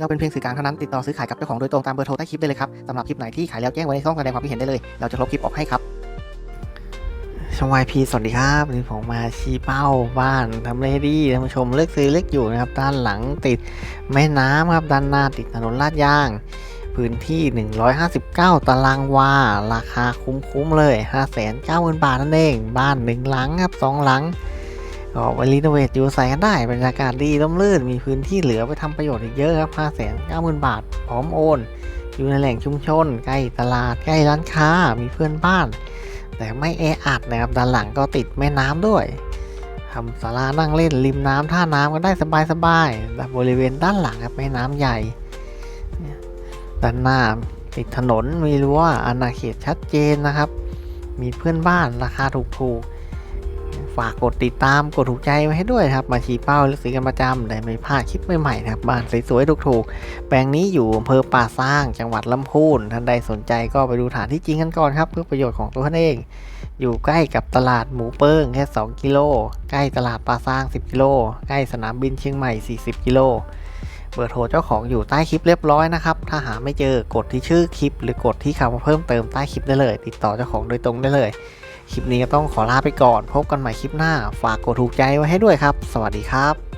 เราเป็นเพียงสื่อกลางเท่านั้นติดต่อซื้อขายกับเจ้าของโดยตรงตามเบอร์โทรใต้คลิปได้เลยครับสำหรับคลิปไหนที่ขายแล้วแจ้งไว้ในช่องแสดงความคิดเห็นได้เลย เราจะลบคลิปออกให้ครับช่องวายพีสวัสดีครับวันนี้ผมมาชี้เป้าบ้านทำเลดีท่านผู้ชมเลือกซื้อเลือกอยู่นะครับ ด้านหลังติดแม่น้ำครับด้านหน้าติดถนนลาดยาง พื้นที่ 159 ตารางวาราคาคุ้มๆเลย 590,000บาทนั่นเอง บ้าน1หลังครับ2หลัง ก็ไปรีโนเวทอยู่ใส่กันได้บรรยากาศดีร่มรื่นมีพื้นที่เหลือไปทำประโยชน์อีกเยอะครับ5 9 0 0 0บาท พร้อมโอน อยู่ในแหล่งชุมชน ใกล้ตลาดใกล้ร้านค้ามีเพื่อนบ้าน แต่ไม่แออัดนะครับด้านหลังก็ติดแม่น้ำด้วยทำศาลานั่งเล่นริมน้ำท่าน้ำก็ได้สบายๆบริเวณด้านหลังครับแม่น้ำใหญ่ด้านหน้าติดถนนมีรั้วอาณาเขตชัดเจนนะครับ มีเพื่อนบ้านราคาถูกๆ ฝากกดติดตามกดถูกใจไว้ให้ด้วยครับ มาชี้เป้าและซื้อกันประจำได้ไม่พลาดคลิปใหม่ๆนะครับบ้านสวยๆถูกๆแปลงนี้อยู่อำเภอป่าสร้างจังหวัดลำพูนท่านใดสนใจก็ไปดูฐานที่จริงกันก่อนครับ เพื่อประโยชน์ของตัวท่านเอง อยู่ใกล้กับตลาดหมูเปิ้งแค่ 2 กิโลใกล้ตลาดป่าสร้าง 10 กิโลใกล้สนามบินเชียงใหม่ 40 กิโลเบอร์โทรเจ้าของอยู่ใต้คลิปเรียบร้อยนะครับ ถ้าหาไม่เจอกดที่ชื่อคลิป หรือกดที่คำว่าเพิ่มเติมใต้คลิปได้เลย ติดต่อเจ้าของโดยตรงได้เลย คลิปนี้ก็ต้องขอลาไปก่อน พบกันใหม่คลิปหน้า ฝากกดถูกใจไว้ให้ด้วยครับ สวัสดีครับ